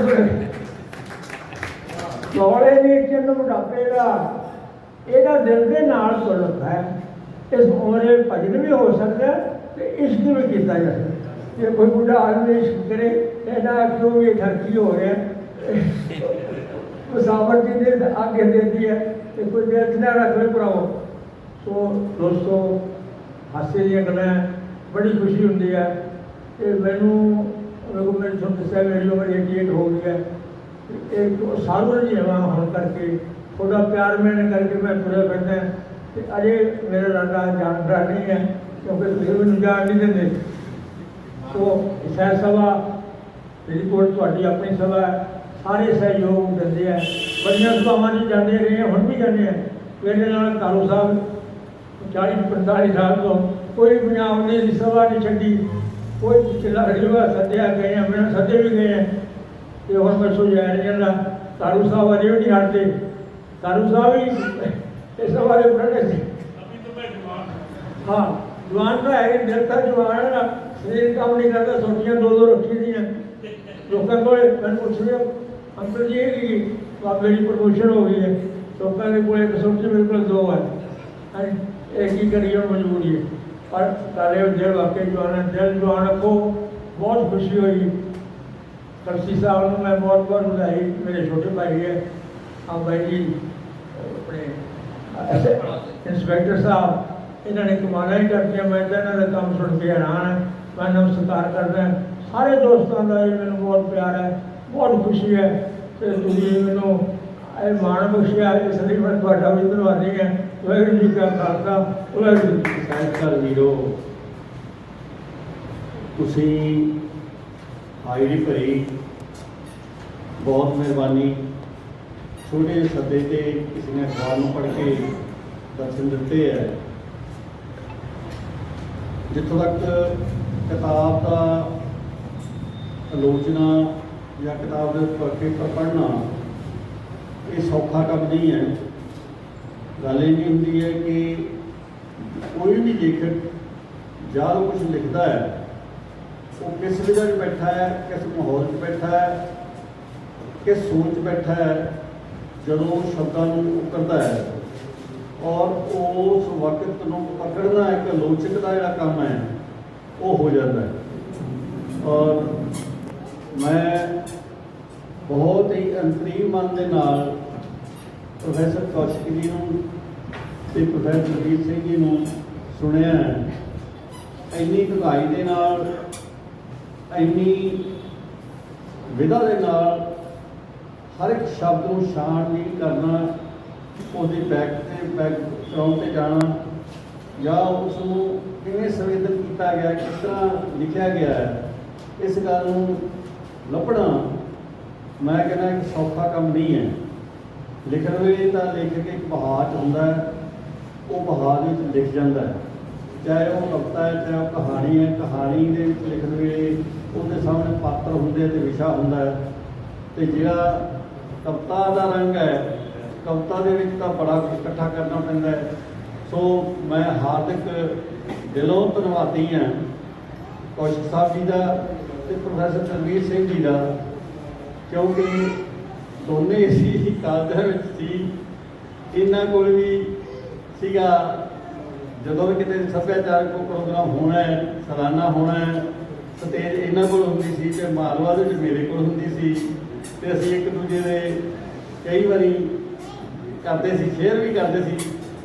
Speaker 7: ਲੋੜੇ ਦੀ ਚਿੰਨ ਬੁਢਾਪੇ ਦਾ ਇਹਦਾ ਦਿਲ ਦੇ ਨਾਲ ਤਾਲੁਕ ਹੈ। ਇਸ ਉਮਰੇ ਭਜਨ ਵੀ ਹੋ ਸਕਦਾ ਹੈ ਤੇ ਇਸ਼ਕ ਵੀ ਕੀਤਾ ਜਾ ਸਕਦਾ ਜੇ ਕੋਈ ਬੁੱਢਾ ਆਦਮੀ ਇਸ਼ਕ ਕਰੇ ਇਹਦਾ ਕਿਉਂ ਵੀ ਠਰਕੀ ਹੋ ਰਿਹਾ ਮੁਸਾਫਰ ਜੀ ਦੇ ਆਗੇ ਦੇਦੀ ਹੈ ਤੇ ਕੋਈ ਦਿਲ ਨਾ ਰੱਖ ਲੈ ਭਰਾਵੋ? ਸੋ ਦੋਸਤੋ, ਹਾਸੇ ਦੀਆਂ ਗੱਲਾਂ, ਬੜੀ ਖੁਸ਼ੀ ਹੁੰਦੀ ਹੈ। ਤੇ ਮੈਨੂੰ ਮੇਰੇ ਕੋਲ ਤੁਹਾਨੂੰ ਦੱਸਿਆ ਮੇਰੀ ਉਮਰ 88 ਹੋ ਗਈ ਹੈ। ਤੇ ਸਾਧੂ ਜੀ ਹਾਂ ਹੁਣ ਕਰਕੇ ਥੋੜਾ ਪਿਆਰ ਮੈਨੇ ਕਰਕੇ ਮੈਂ ਤੁਰਿਆ ਫਿਰਦਾ ਤੇ ਅਜੇ ਮੇਰਾ ਰਾਦਾ ਜਾਣਦਾ ਨਹੀਂ ਹੈ, ਕਿਉਂਕਿ ਤੁਸੀਂ ਮੈਨੂੰ ਜਾਣ ਨਹੀਂ ਦਿੰਦੇ। ਸੋ ਸਹਿ ਸਭਾ ਜਿਹੜੀ ਕੋਲ ਤੁਹਾਡੀ ਆਪਣੀ ਸਭਾ ਸਾਰੇ ਸਹਿਯੋਗ ਦਿੰਦੇ ਆ ਬੜੀਆਂ ਸਭਾਵਾਂ 'ਚ ਜਾਂਦੇ ਰਹੇ ਹੁਣ ਵੀ ਜਾਂਦੇ ਆ ਮੇਰੇ ਨਾਲ ਕਾਲੂ ਸਾਹਿਬ 40 45 ਸਾਲ ਤੋਂ ਕੋਈ ਪੰਜਾਬ ਨੇ ਦੀ ਸਭਾ ਨਹੀਂ ਛੱਡੀ। ਕੋਈ ਪਿਛਲਾ ਅਗਲਾ ਸੱਦਿਆ ਗਏ ਆ ਮੈਨੂੰ ਸੱਦੇ ਵੀ ਗਏ ਆ। ਤੇ ਹੁਣ ਮੈਂ ਸੁਝਾਇਆ ਨਹੀਂ ਜਾਂਦਾ। ਕਾਰੂ ਸਾਹਿਬ ਅਜੇ ਵੀ ਨਹੀਂ ਹਟਦੇ। ਕਾਰੂ ਸਾਹਿਬ ਵੀ ਇਸ ਬਾਰੇ ਪੜ੍ਹਨੇ ਸੀ। ਹਾਂ। ਜਵਾਨ ਤਾਂ ਹੈ ਦਿਲ ਤਾਂ ਜਵਾਨ ਹੈ ਸਰੀਰ ਕੰਮ ਨਹੀਂ ਕਰਦਾ ਸੋਟੀਆਂ ਦੋ ਦੋ ਰੱਖੀ ਦੀਆਂ। ਲੋਕਾਂ ਕੋਲ ਮੈਨੂੰ ਪੁੱਛਿਆ ਅੰਕਲ ਜੀ ਕਿ ਬਾਬੇ ਦੀ ਪ੍ਰਮੋਸ਼ਨ ਹੋ ਗਈ ਹੈ। ਲੋਕਾਂ ਦੇ ਕੋਲ ਇੱਕ ਸੋਟੀ ਮੇਰੇ ਕੋਲ ਦੋ ਹੈ। ਇਹ ਕੀ ਕਰੀਏ ਮਜਬੂਰੀ ਹੈ। ਪਰ ਕਾਲੇ ਦਿਲ ਵਾਕਈ ਜਵਾਨ ਦਿਲ ਜਵਾਨ ਰੱਖੋ। ਬਹੁਤ ਖੁਸ਼ੀ ਹੋਈ। ਕਰਸੀ ਸਾਹਿਬ ਨੂੰ ਮੈਂ ਬਹੁਤ ਬਹੁਤ ਵਧਾਈ। ਮੇਰੇ ਛੋਟੇ ਭਾਈ ਹੈ। ਆ ਬਾਈ ਜੀ ਆਪਣੇ ਇੰਸਪੈਕਟਰ ਸਾਹਿਬ ਇਹਨਾਂ ਨੇ ਕਮਾਲਾਂ ਹੀ ਕਰਤੀਆਂ। ਮੈਂ ਤਾਂ ਇਹਨਾਂ ਦਾ ਕੰਮ ਸੁਣ ਕੇ ਹੈਰਾਨ ਹਾਂ। ਮੈਂ ਨਮਸਕਾਰ ਕਰਦਾ। ਸਾਰੇ ਦੋਸਤਾਂ ਦਾ ਇਹ ਮੈਨੂੰ ਬਹੁਤ ਪਿਆਰ ਹੈ। ਬਹੁਤ ਖੁਸ਼ੀ ਹੈ। ਤੇ ਤੁਸੀਂ ਮੈਨੂੰ ਇਹ ਮਾਣ ਬਖਸ਼ਿਆ। ਇਸ ਲਈ ਮੈਂ ਤੁਹਾਡਾ ਵੀ ਧੰਨਵਾਦੀ ਹਾਂ। ਵਾਹਿਗੁਰੂ ਜੀ ਕਾ ਖਾਲਸਾ, ਵਾਹਿਗੁਰੂ ਜੀ ਕੀ ਫਤਿਹ
Speaker 8: ਵੀਰੋ। ਤੁਸੀਂ ਹਾਜ਼ਰੀ ਭਰੀ ਬਹੁਤ ਮਿਹਰਬਾਨੀ। ਛੋਟੇ ਸੱਦੇ ਤੇ ਕਿਸੇ ਨੇ ਅਖਬਾਰ ਨੂੰ ਪੜ੍ਹ ਕੇ ਦਰਸ਼ਨ ਦਿੱਤੇ ਹੈ ਜਿੱਥੋਂ ਤੱਕ ਕਿਤਾਬ ਦਾ ਆਲੋਚਨਾ ਜਾਂ ਕਿਤਾਬ ਦੇ ਉੱਪਰ ਪੇਪਰ ਪੜ੍ਹਨਾ, ਇਹ ਸੌਖਾ ਕੰਮ ਨਹੀਂ ਹੈ। ਗੱਲ ਇਹ ਨਹੀਂ ਹੁੰਦੀ ਹੈ ਕਿ ਕੋਈ ਵੀ ਲੇਖਕ ਜਦ ਕੁਝ ਲਿਖਦਾ ਹੈ, ਉਹ ਕਿਸ ਜਗ੍ਹਾ 'ਚ ਬੈਠਾ ਹੈ, ਕਿਸ ਮਾਹੌਲ 'ਚ ਬੈਠਾ ਹੈ, ਕਿਸ ਸੋਚ 'ਚ ਬੈਠਾ ਹੈ, ਜਦੋਂ ਉਹ ਸ਼ਬਦਾਂ ਨੂੰ ਉਕਰਦਾ ਹੈ ਔਰ ਉਸ ਵਕਤ ਨੂੰ ਪਕੜਨਾ ਇੱਕ ਆਲੋਚਕ ਦਾ ਜਿਹੜਾ ਕੰਮ ਹੈ, ਉਹ ਹੋ ਜਾਂਦਾ ਹੈ। ਔਰ ਮੈਂ ਬਹੁਤ ਹੀ ਅੰਤਰੀਮ ਮਨ ਦੇ ਨਾਲ ਪ੍ਰੋਫੈਸਰ ਕੌਸ਼ਿਕ ਜੀ ਨੂੰ ਤੇ ਪ੍ਰੋਫੈਸਰ ਜਗਜੀਤ ਸਿੰਘ ਜੀ ਨੂੰ ਸੁਣਿਆ ਇੰਨੀ ਡੂੰਘਾਈ ਦੇ ਨਾਲ, ਇੰਨੀ ਵਿਧਾ ਦੇ ਨਾਲ ਹਰ ਇੱਕ ਸ਼ਬਦ ਨੂੰ ਛਾਣਬੀਣ ਕਰਨਾ, ਉਹਦੇ ਬੈਕ ਤੇ ਬੈਕ ਬੈਕਗ੍ਰਾਉਂਡ ਤੇ ਜਾਣਾ, ਜਾਂ ਉਸ ਨੂੰ ਕਿਵੇਂ ਸੰਵੇਦਨ ਕੀਤਾ ਗਿਆ, ਕਿਸ ਤਰ੍ਹਾਂ ਲਿਖਿਆ ਗਿਆ ਹੈ, ਇਸ ਗੱਲ ਨੂੰ ਲੱਭਣਾ ਮੈਂ ਕਹਿੰਦਾ ਕਿ ਸੌਖਾ ਕੰਮ ਨਹੀਂ ਹੈ। ਲਿਖਣ ਵੇਲੇ ਤਾਂ ਲੇਖਕ ਇੱਕ ਪਹਾੜ 'ਚ ਹੁੰਦਾ ਹੈ। ਉਹ ਬਹਾਰ ਵਿੱਚ ਲਿਖ ਜਾਂਦਾ ਹੈ। ਚਾਹੇ ਉਹ ਕਵਿਤਾ ਹੈ, ਚਾਹੇ ਉਹ ਕਹਾਣੀ ਹੈ, ਕਹਾਣੀ ਦੇ ਵਿੱਚ ਲਿਖਣ ਵੇਲੇ ਉਹਦੇ ਸਾਹਮਣੇ ਪਾਤਰ ਹੁੰਦੇ ਆ ਤੇ ਵਿਸ਼ਾ ਹੁੰਦਾ ਹੈ। ਤੇ ਜਿਹੜਾ ਕਵਿਤਾ ਦਾ ਰੰਗ ਹੈ, ਕਵਿਤਾ ਦੇ ਵਿੱਚ ਤਾਂ ਬੜਾ ਕੁਝ ਇਕੱਠਾ ਕਰਨਾ ਪੈਂਦਾ ਹੈ। ਸੋ ਮੈਂ ਹਾਰਦਿਕ ਦਿਲੋਂ ਧੰਨਵਾਦੀ ਹਾਂ ਕੌਸ਼ਿਕ ਸਾਹਿਬ ਜੀ ਦਾ ਤੇ ਪ੍ਰੋਫੈਸਰ ਤਨਵੀਰ ਸਿੰਘ ਜੀ ਦਾ, ਕਿਉਂਕਿ ਦੋਨੇ ਇਸੀ ਕਾਲਜਾਂ ਵਿੱਚ ਸੀ। ਇਹਨਾਂ ਕੋਲ ਵੀ ਸੀਗਾ ਜਦੋਂ ਵੀ ਕਿਤੇ ਸੱਭਿਆਚਾਰਕ ਪ੍ਰੋਗਰਾਮ ਹੋਣਾ ਹੈ, ਸਾਲਾਨਾ ਹੋਣਾ ਹੈ ਸਟੇਜ ਇਹਨਾਂ ਕੋਲ ਹੁੰਦੀ ਸੀ ਤੇ ਮਾਲਵਾ ਦੇ ਵਿੱਚ ਮੇਰੇ ਕੋਲ ਹੁੰਦੀ ਸੀ ਤੇ ਅਸੀਂ ਇੱਕ ਦੂਜੇ ਦੇ ਕਈ ਵਾਰੀ ਕਰਦੇ ਸੀ ਸ਼ੇਅਰ ਵੀ ਕਰਦੇ ਸੀ,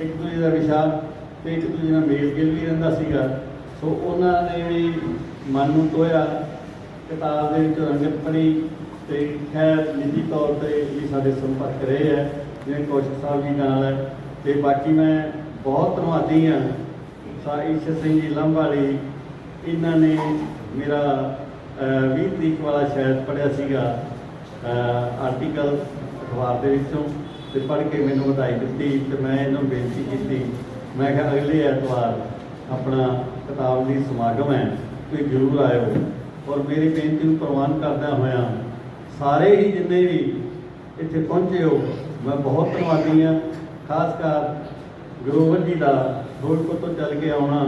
Speaker 8: ਇੱਕ ਦੂਜੇ ਦਾ ਵਿਸ਼ਾ ਤੇ ਇੱਕ ਦੂਜੇ ਨਾਲ ਮੇਲ ਗਿਲ ਵੀ ਰਹਿੰਦਾ ਸੀਗਾ। ਸੋ ਉਹਨਾਂ ਨੇ ਵੀ ਮਨ ਨੂੰ ਤੋਇਆ, ਕਿਤਾਬ ਦੇ ਵਿੱਚ ਰੰਗਤ ਪੜੀ ਤੇ ਖੈਰ ਨਿੱਜੀ ਤੌਰ ਤੇ ਵੀ ਸਾਡੇ ਸੰਪਰਕ ਰਹੇ ਹੈ, ਜਿਵੇਂ ਕੌਸ਼ਿਕ ਸਾਹਿਬ ਜੀ ਨਾਲ ਹੈ ਤੇ ਬਾਕੀ ਮੈਂ ਬਹੁਤ ਧੰਨਵਾਦੀ ਹਾਂ ਸਾ ਸਿੰਘ ਜੀ ਲੰਬਾੜੀ ਇਹਨਾਂ ਨੇ ਮੇਰਾ ਅਹ, 20 ਤਰੀਕ ਵਾਲਾ ਸ਼ਾਇਦ ਪੜਿਆ ਸੀਗਾ ਆਰਟੀਕਲ ਅਖਬਾਰ ਦੇ ਵਿੱਚੋਂ ਤੇ ਪੜ੍ਹ ਕੇ ਮੈਨੂੰ ਵਧਾਈ ਦਿੱਤੀ ਤੇ ਮੈਂ ਇਹਨੂੰ ਬੇਨਤੀ ਕੀਤੀ। ਮੈਂ ਕਿਹਾ ਅਗਲੇ ਐਤਵਾਰ ਆਪਣਾ ਕਿਤਾਬ ਦੀ ਸਮਾਗਮ ਹੈ ਤੁਸੀਂ ਜ਼ਰੂਰ ਆਇਓ। ਔਰ ਮੇਰੀ ਬੇਨਤੀ ਨੂੰ ਪ੍ਰਵਾਨ ਕਰਦਿਆਂ ਹੋਇਆ ਸਾਰੇ ਹੀ ਜਿੰਨੇ ਵੀ ਇੱਥੇ ਪਹੁੰਚੇ ਹੋ ਮੈਂ ਬਹੁਤ ਧੰਨਵਾਦੀ ਹਾਂ। ਖਾਸ ਕਰ ਗੁਰੂਵਰ ਜੀ ਦਾ ਫਿਰੋਜ਼ਪੁਰ ਤੋਂ ਚੱਲ ਕੇ ਆਉਣਾ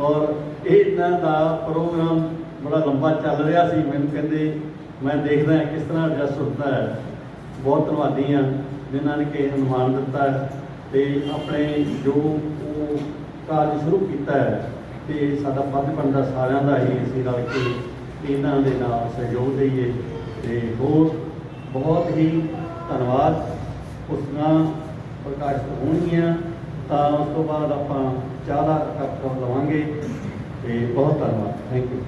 Speaker 8: ਔਰ ਇਹਨਾਂ ਦਾ ਪ੍ਰੋਗਰਾਮ ਬੜਾ ਲੰਬਾ ਚੱਲ ਰਿਹਾ ਸੀ। ਮੈਨੂੰ ਕਹਿੰਦੇ, ਮੈਂ ਦੇਖਦਾ ਹਾਂ ਕਿਸ ਤਰ੍ਹਾਂ ਐਡਜਸਟ ਹੁੰਦਾ ਹੈ। ਬਹੁਤ ਧੰਨਵਾਦੀ ਹਾਂ ਜਿਨ੍ਹਾਂ ਨੇ ਕਿ ਅਨੁਮਾਨ ਦਿੱਤਾ ਹੈ ਤੇ ਆਪਣੇ ਜੋ ਉਹ ਕਾਰਜ ਸ਼ੁਰੂ ਕੀਤਾ ਹੈ ਤੇ ਸਾਡਾ ਫਰਜ਼ ਬਣਦਾ ਸਾਰਿਆਂ ਦਾ ਹੀ ਅਸੀਂ ਰਲ ਕੇ ਇਹਨਾਂ ਦੇ ਨਾਲ ਸਹਿਯੋਗ ਦਈਏ ਤੇ ਹੋਰ ਬਹੁਤ ਹੀ ਧੰਨਵਾਦ। ਪੁਸਤਕਾਂ ਪ੍ਰਕਾਸ਼ਿਤ ਹੋਣਗੀਆਂ, ਤਾਂ ਉਸ ਤੋਂ ਬਾਅਦ ਆਪਾਂ ਚਾਹ ਦਾ ਕੱਪ ਲਵਾਂਗੇ। ਤੇ ਬਹੁਤ ਧੰਨਵਾਦ। Thank you